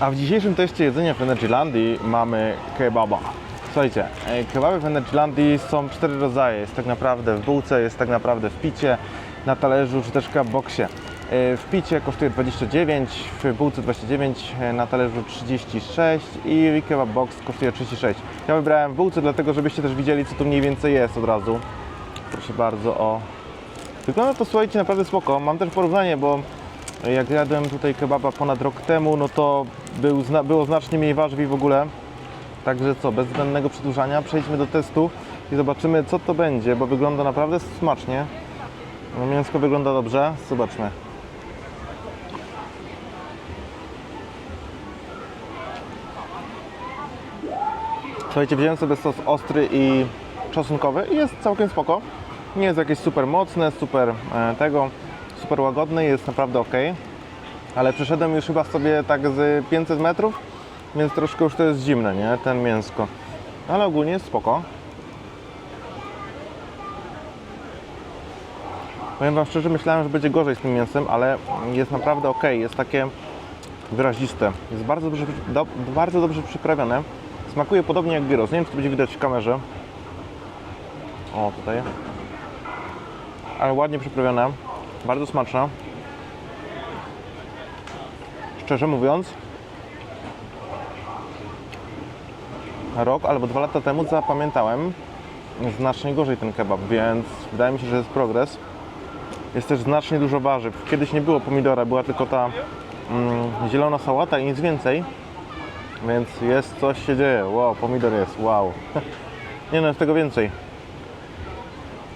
A w dzisiejszym teście jedzenia w Energylandii mamy kebaba. Słuchajcie, e, kebaby w Energylandii są cztery rodzaje. Jest tak naprawdę w bułce, jest tak naprawdę w picie, na talerzu czy też kebaboksie. E, W picie kosztuje 29, w bułce 29, e, na talerzu 36 i kebab box kosztuje 36. Ja wybrałem w bułce dlatego, żebyście też widzieli co tu mniej więcej jest od razu. Proszę bardzo o... Wygląda to słuchajcie naprawdę spoko. Mam też porównanie, bo jak jadłem tutaj kebaba ponad rok temu, no to był, było znacznie mniej warzyw i w ogóle. Także co, bez zbędnego przedłużania przejdźmy do testu i zobaczymy co to będzie, bo wygląda naprawdę smacznie. No, mięsko wygląda dobrze, zobaczmy. Słuchajcie, wziąłem sobie sos ostry i czosnkowy i jest całkiem spoko. Nie jest jakieś super mocne, super e, tego, super łagodne, jest naprawdę ok. Ale przeszedłem już chyba sobie tak z 500 metrów, więc troszkę już to jest zimne, nie? Ten mięsko. Ale ogólnie jest spoko. Powiem Wam szczerze, myślałem, że będzie gorzej z tym mięsem, ale jest naprawdę ok, jest takie wyraziste. Jest bardzo dobrze, do, bardzo dobrze przyprawione. Smakuje podobnie jak gyros. Nie wiem, czy to będzie widać w kamerze. O, tutaj. Ale ładnie przyprawione. Bardzo smaczna. Szczerze mówiąc, rok albo dwa lata temu zapamiętałem znacznie gorzej ten kebab, więc wydaje mi się, że jest progres. Jest też znacznie dużo warzyw. Kiedyś nie było pomidora, była tylko ta mm, zielona sałata i nic więcej. Więc jest coś się dzieje. Wow, pomidor jest, wow. nie no, jest tego więcej.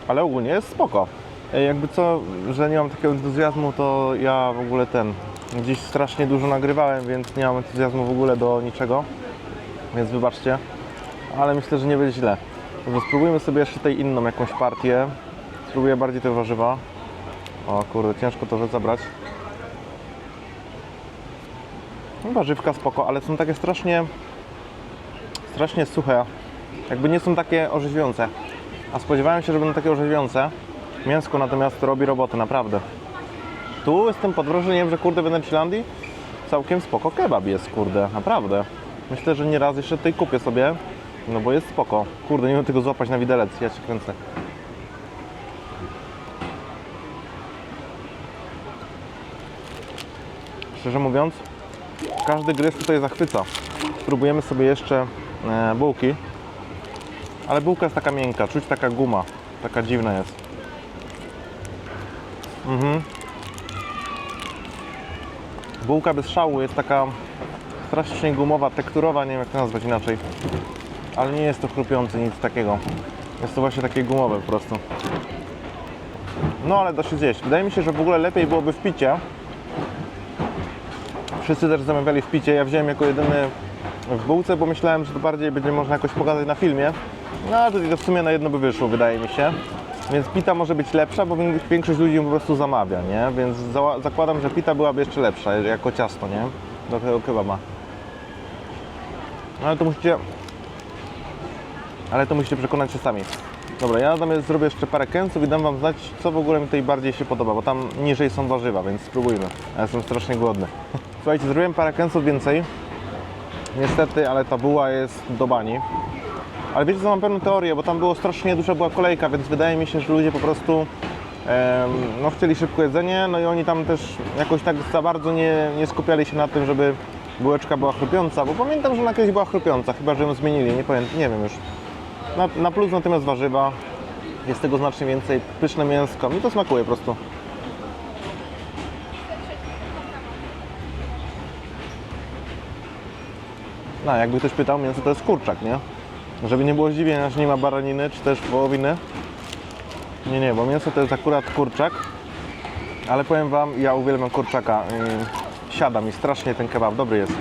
Ale ogólnie jest spoko. Jakby co, że nie mam takiego entuzjazmu, to ja w ogóle ten gdzieś strasznie dużo nagrywałem, więc nie mam entuzjazmu w ogóle do niczego. Więc wybaczcie. Ale myślę, że nie będzie źle. Dobrze, spróbujmy sobie jeszcze tej inną jakąś partię. Spróbuję bardziej te warzywa. O kurde, ciężko to zabrać. No, Warzywka spoko, ale są takie strasznie strasznie suche. Jakby nie są takie orzeźwiające. A spodziewałem się, że będą takie orzeźwiające. Mięsko natomiast robi robotę, naprawdę. Tu jestem pod wrażeniem, że kurde w Energylandii całkiem spoko kebab jest, kurde, naprawdę. Myślę, że nie raz jeszcze tutaj kupię sobie, no bo jest spoko. Kurde, nie wiem tego złapać na widelec, ja się kręcę. Szczerze mówiąc, każdy gryz tutaj zachwyca. Spróbujemy sobie jeszcze e, bułki. Ale bułka jest taka miękka, czuć taka guma. Taka dziwna jest. Mhm. Bułka bez szału jest taka strasznie gumowa, tekturowa, nie wiem jak to nazwać inaczej. Ale nie jest to chrupiące, nic takiego. Jest to właśnie takie gumowe po prostu. No ale da się zjeść. Wydaje mi się, że w ogóle lepiej byłoby w picie, Wszyscy też zamawiali w picie. Ja wziąłem jako jedyny w bułce, bo myślałem, że to bardziej będzie można jakoś pokazać na filmie. No ale to w sumie na jedno by wyszło, wydaje mi się. Więc pita może być lepsza, bo większość ludzi ją po prostu zamawia, nie? Więc za- zakładam, że pita byłaby jeszcze lepsza jako ciasto, nie? Do tego kebaba. No ale to musicie... Ale to musicie przekonać się sami. Dobra, ja natomiast zrobię jeszcze parę kęsów i dam Wam znać, co w ogóle mi tutaj bardziej się podoba, bo tam niżej są warzywa, więc spróbujmy. Ja jestem strasznie głodny. Słuchajcie, zrobiłem parę kęsów więcej. Niestety, ale ta buła jest do bani. Ale wiecie co, mam pewną teorię, bo tam było strasznie duża była kolejka, więc wydaje mi się, że ludzie po prostu no, chcieli szybko jedzenie, no i oni tam też jakoś tak za bardzo nie, nie skupiali się na tym, żeby bułeczka była chrupiąca, bo pamiętam, że ona kiedyś była chrupiąca, chyba że ją zmienili, nie pamiętam, nie wiem już. Na, na plus natomiast warzywa, jest tego znacznie więcej, pyszne mięsko, mi to smakuje po prostu. No, jakby ktoś pytał, mięso to jest kurczak, nie? Żeby nie było zdziwienia, że nie ma baraniny czy też wołowiny. Nie, nie, bo mięso to jest akurat kurczak. Ale powiem Wam, ja uwielbiam kurczaka. Yy, siada mi strasznie ten kebab, dobry jest.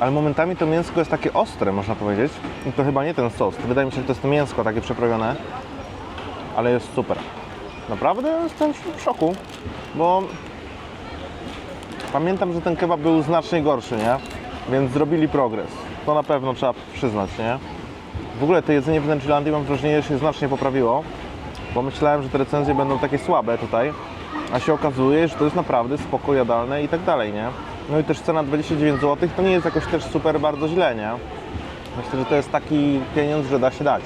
Ale momentami to mięsko jest takie ostre, można powiedzieć. I to chyba nie ten sos. Wydaje mi się, że to jest mięsko takie przeprawione. Ale jest super. Naprawdę jestem w szoku, bo pamiętam, że ten kebab był znacznie gorszy, nie? Więc zrobili progres. To na pewno trzeba przyznać, nie? W ogóle to jedzenie w Energylandii mam wrażenie, że się znacznie poprawiło, bo myślałem, że te recenzje będą takie słabe tutaj, a się okazuje, że to jest naprawdę spoko jadalne i tak dalej, nie? No i też cena 29 zł to nie jest jakoś też super bardzo źle, nie? Myślę, że to jest taki pieniądz, że da się dać.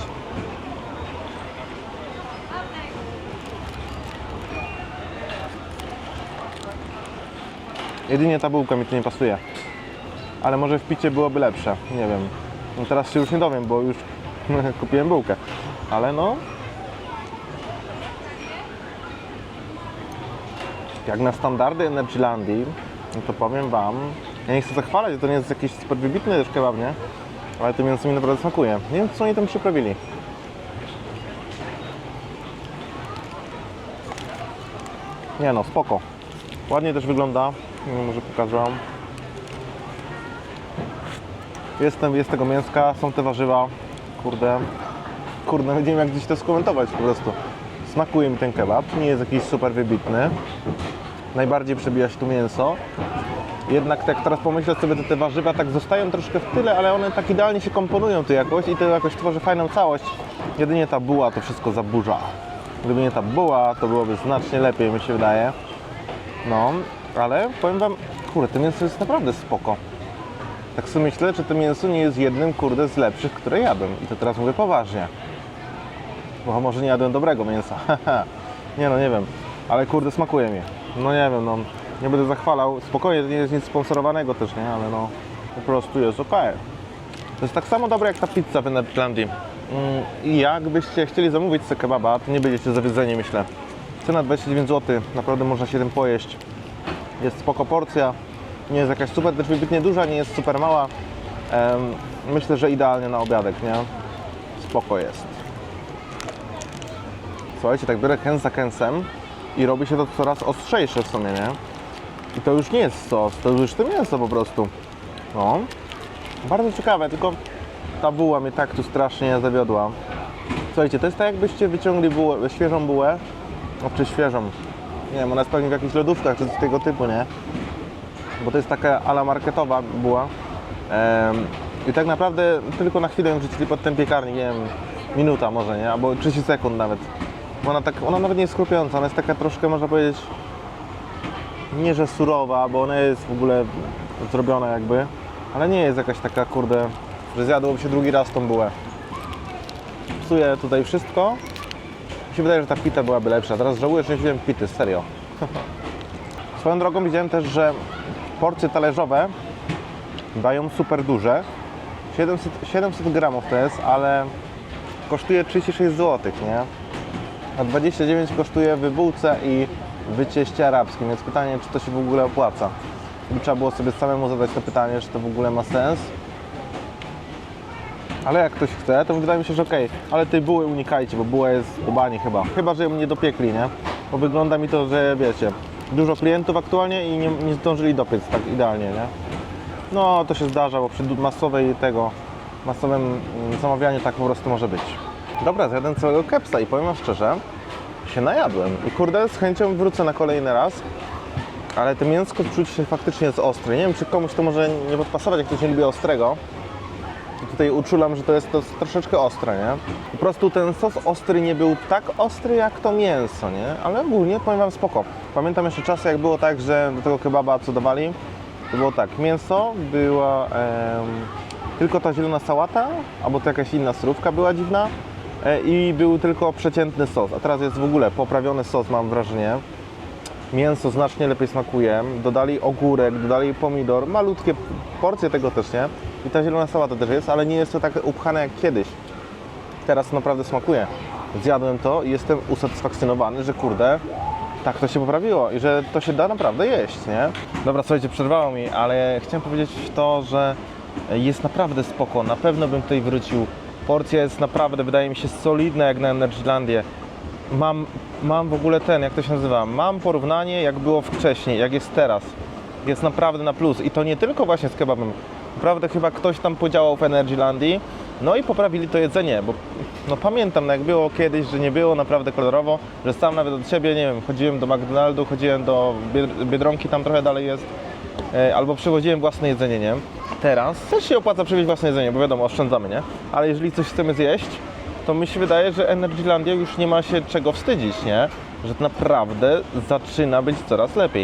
Jedynie ta bułka mi tu nie pasuje. Ale może w picie byłoby lepsze, nie wiem. No teraz się już nie dowiem, bo już kupiłem bułkę. Ale no... Jak na standardy Energylandii, no to powiem Wam, ja nie chcę zachwalać, to nie jest jakiś super wybitny też kebab, nie? Ale to mięso mi naprawdę smakuje. Nie wiem, co oni tam przyprawili. Nie no, spoko. Ładnie też wygląda. Nie wiem, może pokażę Wam. Jest, ten- jest tego mięska, są te warzywa. Kurde. Kurde, nie wiem jak gdzieś to skomentować po prostu. Smakuje mi ten kebab, nie jest jakiś super wybitny. Najbardziej przebija się tu mięso. Jednak tak teraz pomyślę sobie, to te warzywa tak zostają troszkę w tyle, ale one tak idealnie się komponują tu jakoś i to jakoś tworzy fajną całość. Jedynie ta buła to wszystko zaburza. Gdyby nie ta buła, to byłoby znacznie lepiej, mi się wydaje. No, ale powiem Wam, kurde, to mięso jest naprawdę spoko. Tak sobie myślę, czy to mięso nie jest jednym, kurde, z lepszych, które jadłem. I to teraz mówię poważnie. Bo może nie jadłem dobrego mięsa. nie no, nie wiem. Ale kurde, smakuje mi. No nie wiem, no. Nie będę zachwalał. Spokojnie, to nie jest nic sponsorowanego też, nie? Ale no, po prostu jest ok. To jest tak samo dobre jak ta pizza w Energylandii. Mm, I jakbyście chcieli zamówić sobie kebaba, to nie będziecie zawiedzeni, myślę. Cena 29 zł, naprawdę można się tym pojeść. Jest spoko porcja, nie jest jakaś super też wybitnie duża, nie jest super mała. Myślę, że idealnie na obiadek, nie? Spoko jest. Słuchajcie, tak biorę kęs za kęsem i robi się to coraz ostrzejsze w sumie, nie? I to już nie jest sos, to już to mięso po prostu. No, bardzo ciekawe, tylko ta buła mnie tak tu strasznie zawiodła. Słuchajcie, to jest tak jakbyście wyciągli bułę, świeżą bułę, czy świeżą, nie wiem, ona jest pewnie w jakichś lodówkach, czy tego typu, nie? Bo to jest taka ala marketowa buła. Em, I tak naprawdę tylko na chwilę ją wrzucili pod ten piekarnik, nie wiem, minuta może, nie? Albo 30 sekund nawet. Ona, tak, ona nawet nie jest skrupiąca, ona jest taka troszkę, można powiedzieć, nie że surowa, bo ona jest w ogóle zrobiona jakby, ale nie jest jakaś taka, kurde, że zjadłoby się drugi raz tą bułę. Psuje tutaj wszystko. Mi się wydaje, że ta pita byłaby lepsza. Teraz żałuję, że nie wziąłem pity, serio. Swoją drogą widziałem też, że porcje talerzowe dają super duże. 700, 700 gramów to jest, ale kosztuje 36 zł, nie? A 29 kosztuje w bułce i w cieście arabskim, więc pytanie, czy to się w ogóle opłaca. By trzeba było sobie samemu zadać to pytanie, czy to w ogóle ma sens. Ale jak ktoś chce, to wydaje mi się, że okej, ale tej buły unikajcie, bo buła jest u bani chyba. Chyba, że ją nie dopiekli, nie? Bo wygląda mi to, że wiecie, dużo klientów aktualnie i nie, nie zdążyli dopiec tak idealnie, nie? No, to się zdarza, bo przy masowej tego, masowym mm, zamawianiu tak po prostu może być. Dobra, zjadłem całego kepsa i powiem szczerze, się najadłem. I kurde, z chęcią wrócę na kolejny raz. Ale to mięsko czuć się faktycznie jest ostre. Nie wiem, czy komuś to może nie podpasować, jak ktoś nie lubi ostrego. Tutaj uczulam, że to jest to troszeczkę ostre, nie? Po prostu ten sos ostry nie był tak ostry jak to mięso, nie? Ale ogólnie powiem Wam spoko. Pamiętam jeszcze czasy, jak było tak, że do tego kebaba co dawali, to było tak, mięso, była em, tylko ta zielona sałata, albo to jakaś inna surówka była dziwna e, i był tylko przeciętny sos. A teraz jest w ogóle poprawiony sos, mam wrażenie. Mięso znacznie lepiej smakuje. Dodali ogórek, dodali pomidor, malutkie porcje tego też, nie? I ta zielona sałata też jest, ale nie jest to tak upchane jak kiedyś. Teraz naprawdę smakuje. Zjadłem to i jestem usatysfakcjonowany, że kurde, tak to się poprawiło i że to się da naprawdę jeść, nie? Dobra, słuchajcie, przerwało mi, ale chciałem powiedzieć to, że jest naprawdę spoko. Na pewno bym tutaj wrócił. Porcja jest naprawdę, wydaje mi się, solidna jak na Energylandię. Mam, mam w ogóle ten, jak to się nazywa, mam porównanie jak było wcześniej, jak jest teraz. Jest naprawdę na plus i to nie tylko właśnie z kebabem. Naprawdę chyba ktoś tam podziałał w Energylandii, no i poprawili to jedzenie, bo no pamiętam, no jak było kiedyś, że nie było naprawdę kolorowo, że sam nawet od siebie, nie wiem, chodziłem do McDonaldu, chodziłem do Bied- Biedronki, tam trochę dalej jest, e, albo przywoziłem własne jedzenie, nie? Teraz też się opłaca przywieźć własne jedzenie, bo wiadomo, oszczędzamy, nie? Ale jeżeli coś chcemy zjeść, to mi się wydaje, że Energylandia już nie ma się czego wstydzić, nie? Że naprawdę zaczyna być coraz lepiej.